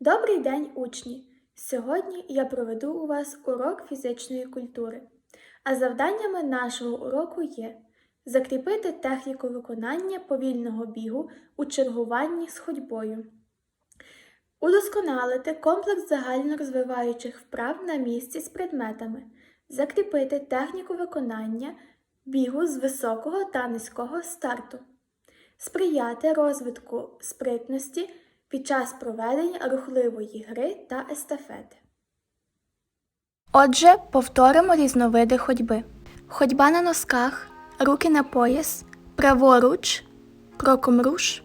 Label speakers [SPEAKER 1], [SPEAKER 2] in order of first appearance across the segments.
[SPEAKER 1] Добрий день, учні! Сьогодні я проведу у вас урок фізичної культури. А завданнями нашого уроку є закріпити техніку виконання повільного бігу у чергуванні з ходьбою, удосконалити комплекс загальнорозвиваючих вправ на місці з предметами, закріпити техніку виконання бігу з високого та низького старту, сприяти розвитку спритності під час проведення рухливої гри та естафети. Отже, повторимо різновиди ходьби. Ходьба на носках, руки на пояс, праворуч, кроком руш.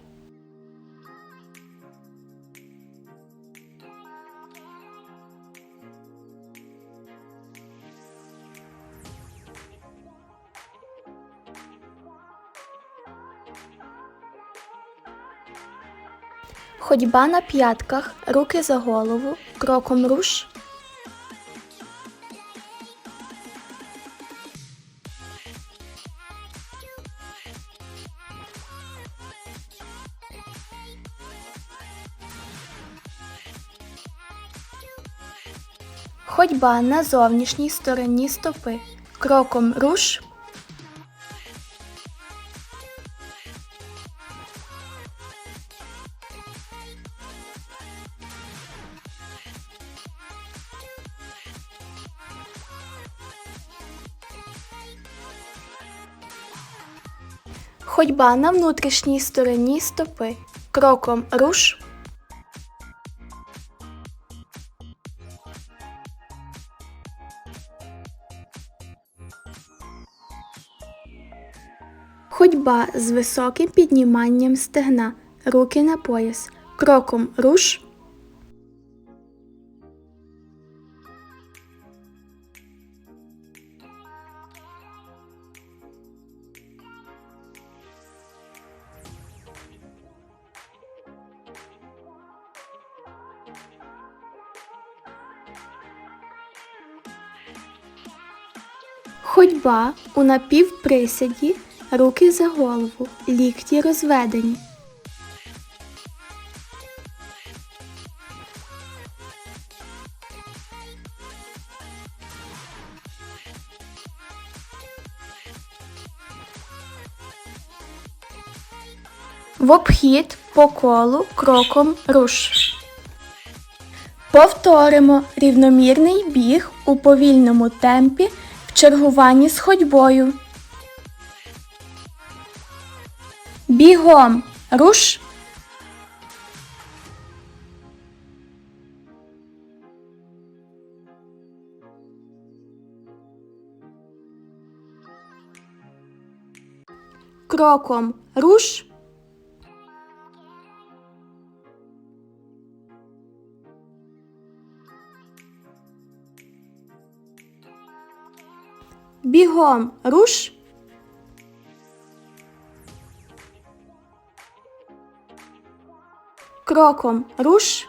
[SPEAKER 1] Ходьба на п'ятках, руки за голову, кроком руш. Ходьба на зовнішній стороні стопи. Кроком руш. Ходьба на внутрішній стороні стопи. Кроком руш. Ходьба з високим підніманням стегна. Руки на пояс. Кроком руш. Ходьба у напівприсяді, руки за голову, лікті розведені. В обхід по колу кроком руш. Повторимо рівномірний біг у повільному темпі чергуванні з ходьбою. Бігом руш. Кроком руш. Бігом руш. Кроком руш.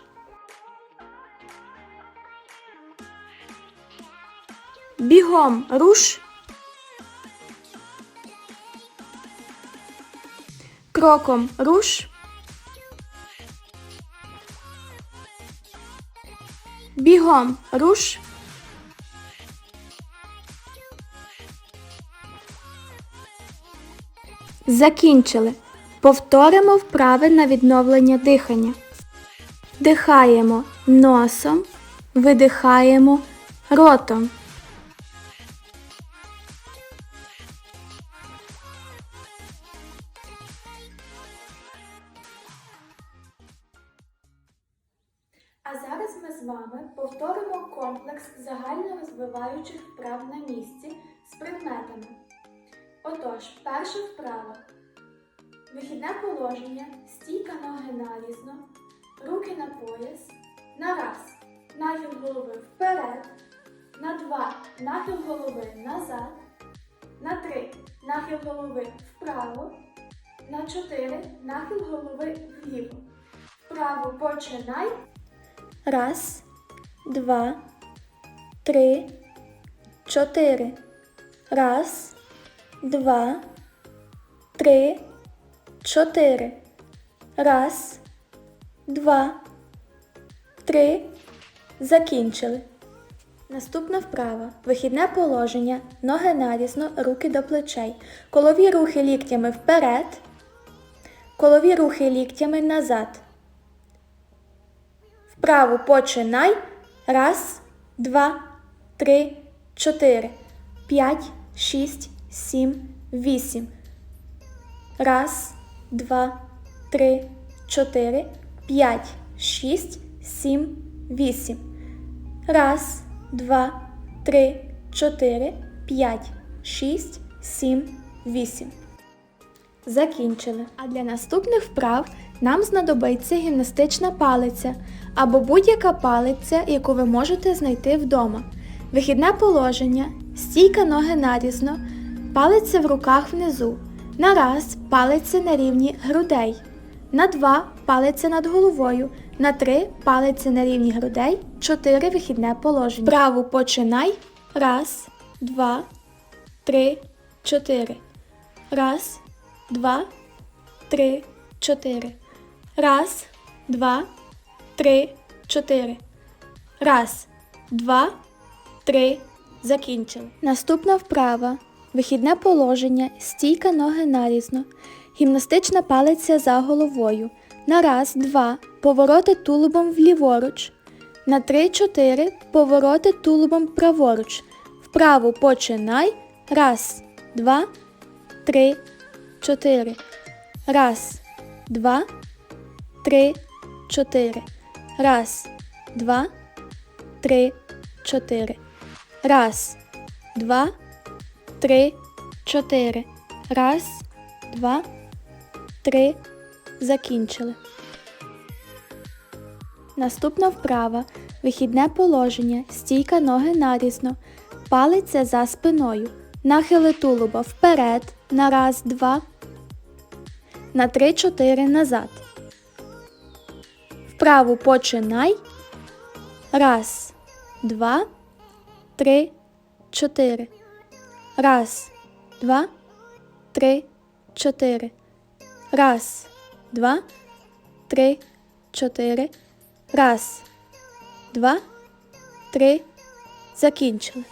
[SPEAKER 1] Бігом руш. Кроком руш. Бігом руш. Закінчили. Повторимо вправи на відновлення дихання. Дихаємо носом, видихаємо ротом. А зараз ми з вами повторимо комплекс загальнорозвиваючих вправ на місці з предметами. Отож, перша вправа. Вихідне положення, стійка ноги нарізно, руки на пояс. На раз. Нахил голови вперед. На два. Нахил голови назад. На три. Нахил голови вправо. На чотири. Нахил голови вліво. Вправо починай. Раз, два, три, чотири. Раз, два, три, чотири. Раз, два, три. Закінчили. Наступна вправа. Вихідне положення. Ноги нарізно, руки до плечей. Колові рухи ліктями вперед. Колові рухи ліктями назад. Вправу починай. Раз, два, три, чотири, п'ять, шість, сім, вісім. Раз, два, три, чотири, п'ять, шість, сім, вісім. Раз, два, три, чотири, п'ять, шість, сім, вісім. Закінчили. А для наступних вправ нам знадобиться гімнастична палиця або будь-яка палиця, яку ви можете знайти вдома. Вихідне положення, стійка ноги нарізно, палиця в руках внизу. На раз палиця на рівні грудей. На два палиця над головою. На три палиця на рівні грудей. Чотири вихідне положення. Праву починай. Раз, два, три, чотири. Раз, два, три, чотири. Раз, два, три, чотири. Раз, два, три. Закінчили. Наступна вправа. Вихідне положення, стійка ноги нарізно, гімнастична палиця за головою. На раз, два, повороти тулубом вліворуч. На три, чотири, повороти тулубом праворуч. Вправу починай. Раз, два, три, чотири. Раз, два, три, чотири. Раз, два, три, чотири. Раз, два, три, чотири. Раз, два, три. Закінчили. Наступна вправа. Вихідне положення. Стійка ноги нарізно. Палиця за спиною. Нахили тулуба вперед. На раз, два. На три, чотири назад. Вправу починай. Раз, два, три, чотири. Раз, два, три, чотири. Раз, два, три, чотири. Раз, два, три. Закінчили.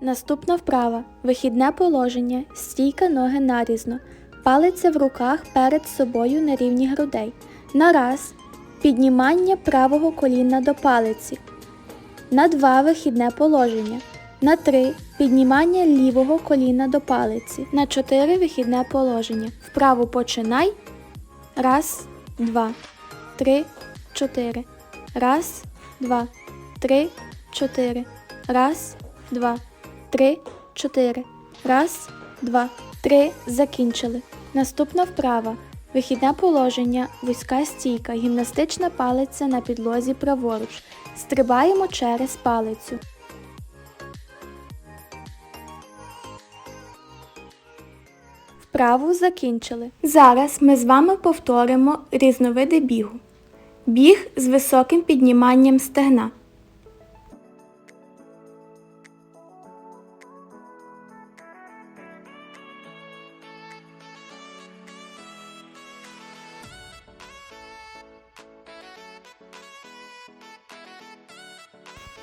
[SPEAKER 1] Наступна вправа. Вихідне положення. Стійка ноги нарізно. Палиця в руках перед собою на рівні грудей. На раз. Піднімання правого коліна до палиці. На два вихідне положення. На три піднімання лівого коліна до палиці. На чотири вихідне положення. Вправу починай. Раз, два, три, чотири. Раз, два, три, чотири. Раз, два, три, чотири. Раз, два, три. Закінчили. Наступна вправа. Вихідне положення, вузька стійка, гімнастична палиця на підлозі праворуч. Стрибаємо через палицю. Вправу закінчили. Зараз ми з вами повторимо різновиди бігу. Біг з високим підніманням стегна.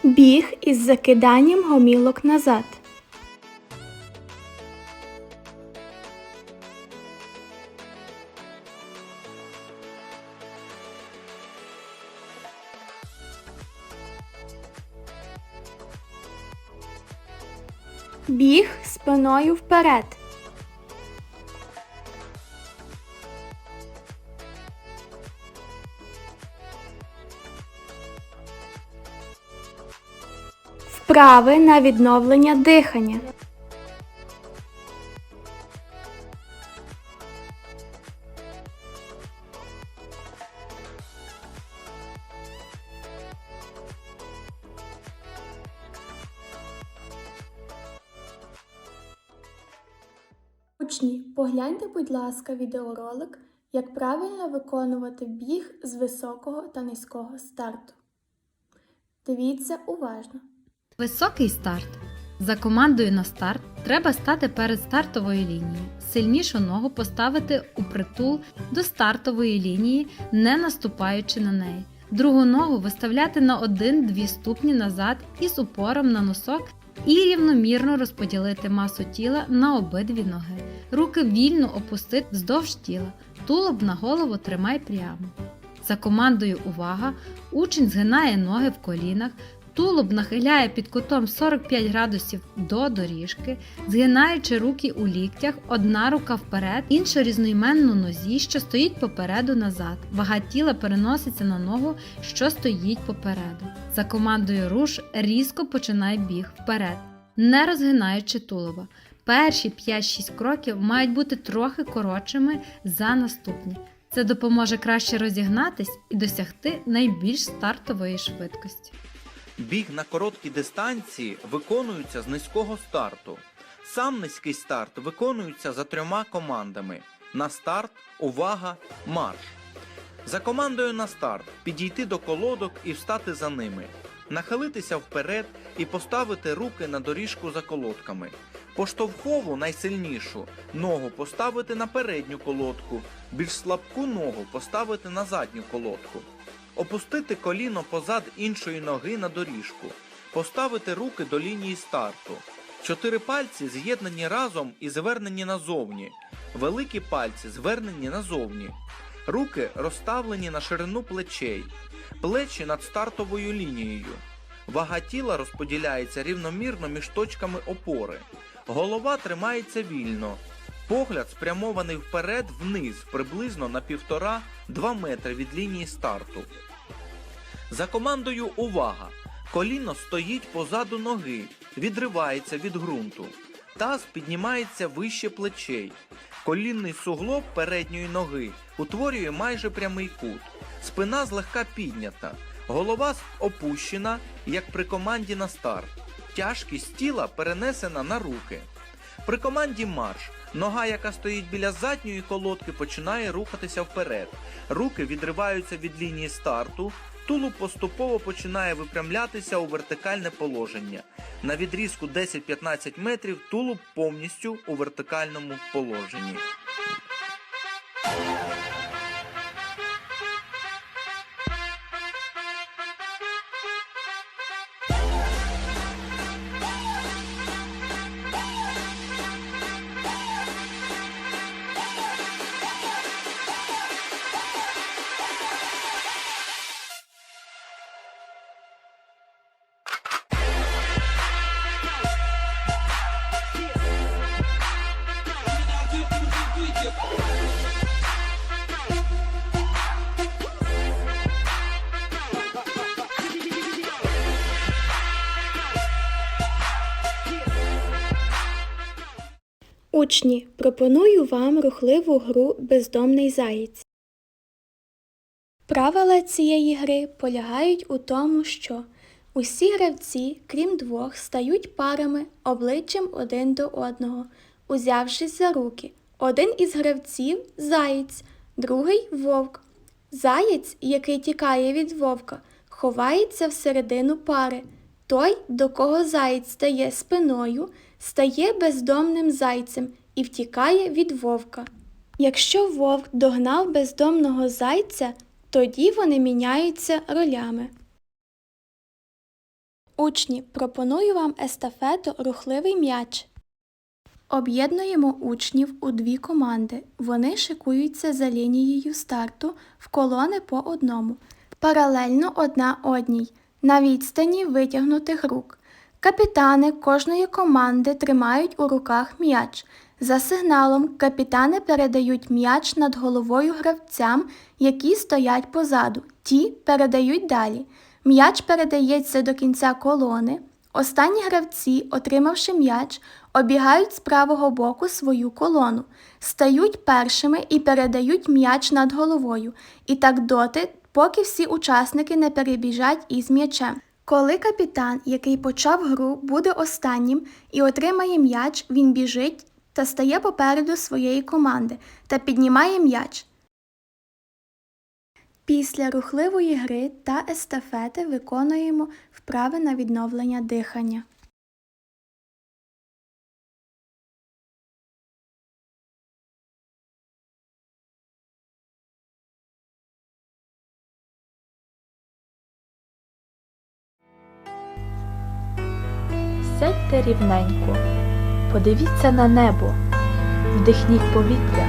[SPEAKER 1] Біг із закиданням гомілок назад. Біг спиною вперед. Вправи на відновлення дихання. Учні, погляньте, будь ласка, відеоролик, як правильно виконувати біг з високого та низького старту. Дивіться уважно.
[SPEAKER 2] Високий старт. За командою на старт треба стати перед стартовою лінією. Сильнішу ногу поставити у притул до стартової лінії, не наступаючи на неї. Другу ногу виставляти на 1-2 ступні назад із упором на носок і рівномірно розподілити масу тіла на обидві ноги. Руки вільно опустити вздовж тіла, тулуб на голову тримай прямо. За командою увага, учень згинає ноги в колінах, тулуб нахиляє під кутом 45 градусів до доріжки, згинаючи руки у ліктях, одна рука вперед, інша різноіменну нозі, що стоїть попереду назад. Вага тіла переноситься на ногу, що стоїть попереду. За командою руш різко починай біг вперед, не розгинаючи тулуба. Перші 5-6 кроків мають бути трохи коротшими за наступні. Це допоможе краще розігнатись і досягти найбільш стартової швидкості.
[SPEAKER 3] Біг на короткій дистанції виконується з низького старту. Сам низький старт виконується за трьома командами: на старт, увага, марш. За командою на старт підійти до колодок і встати за ними, нахилитися вперед і поставити руки на доріжку за колодками. Поштовхову найсильнішу ногу поставити на передню колодку, більш слабку ногу поставити на задню колодку. Опустити коліно позад іншої ноги на доріжку, поставити руки до лінії старту. Чотири пальці з'єднані разом і звернені назовні. Великі пальці звернені назовні. Руки розставлені на ширину плечей, плечі над стартовою лінією. Вага тіла розподіляється рівномірно між точками опори. Голова тримається вільно. Погляд спрямований вперед вниз приблизно на 1,5-2 метри від лінії старту. За командою увага! Коліно стоїть позаду ноги, відривається від ґрунту. Таз піднімається вище плечей. Колінний суглоб передньої ноги утворює майже прямий кут. Спина злегка піднята. Голова опущена, як при команді на старт. Тяжкість тіла перенесена на руки. При команді марш нога, яка стоїть біля задньої колодки, починає рухатися вперед. Руки відриваються від лінії старту. Тулуб поступово починає випрямлятися у вертикальне положення. На відрізку 10-15 метрів тулуб повністю у вертикальному положенні.
[SPEAKER 1] Учні, пропоную вам рухливу гру Бездомний заєць. Правила цієї гри полягають у тому, що усі гравці, крім двох, стають парами обличчям один до одного, узявшись за руки. Один із гравців заєць, другий вовк. Заєць, який тікає від вовка, ховається всередину пари. Той, до кого заєць стає спиною, стає бездомним зайцем і втікає від вовка. Якщо вовк догнав бездомного зайця, тоді вони міняються ролями. Учні, пропоную вам естафету рухливий м'яч. Об'єднуємо учнів у дві команди. Вони шикуються за лінією старту в колони по одному, паралельно одна одній, на відстані витягнутих рук. Капітани кожної команди тримають у руках м'яч. За сигналом капітани передають м'яч над головою гравцям, які стоять позаду. Ті передають далі. М'яч передається до кінця колони. Останні гравці, отримавши м'яч, обігають з правого боку свою колону, стають першими і передають м'яч над головою. І так доти, поки всі учасники не перебіжать із м'ячем. Коли капітан, який почав гру, буде останнім і отримає м'яч, він біжить та стає попереду своєї команди та піднімає м'яч. Після рухливої гри та естафети виконуємо вправи на відновлення дихання.
[SPEAKER 4] Сядьте рівненько подивіться на небо, вдихніть повітря,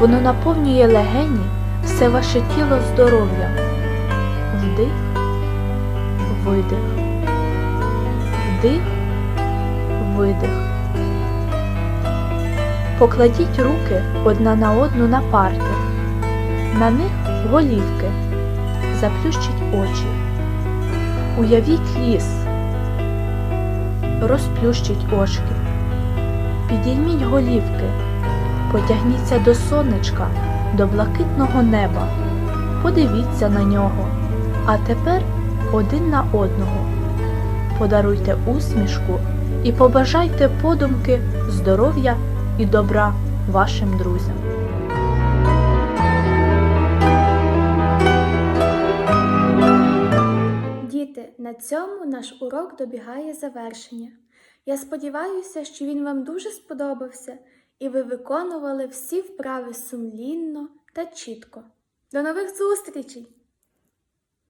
[SPEAKER 4] воно наповнює легені все ваше тіло здоров'ям. Вдих, видих, вдих, видих. Покладіть руки одна на одну на парти, на них голівки, заплющіть очі. Уявіть ліс, розплющіть очки, підійміть голівки, потягніться до сонечка, до блакитного неба, подивіться на нього, а тепер один на одного. Подаруйте усмішку і побажайте подумки здоров'я і добра вашим друзям.
[SPEAKER 1] Діти, на цьому наш урок добігає завершення. Я сподіваюся, що він вам дуже сподобався і ви виконували всі вправи сумлінно та чітко. До нових зустрічей!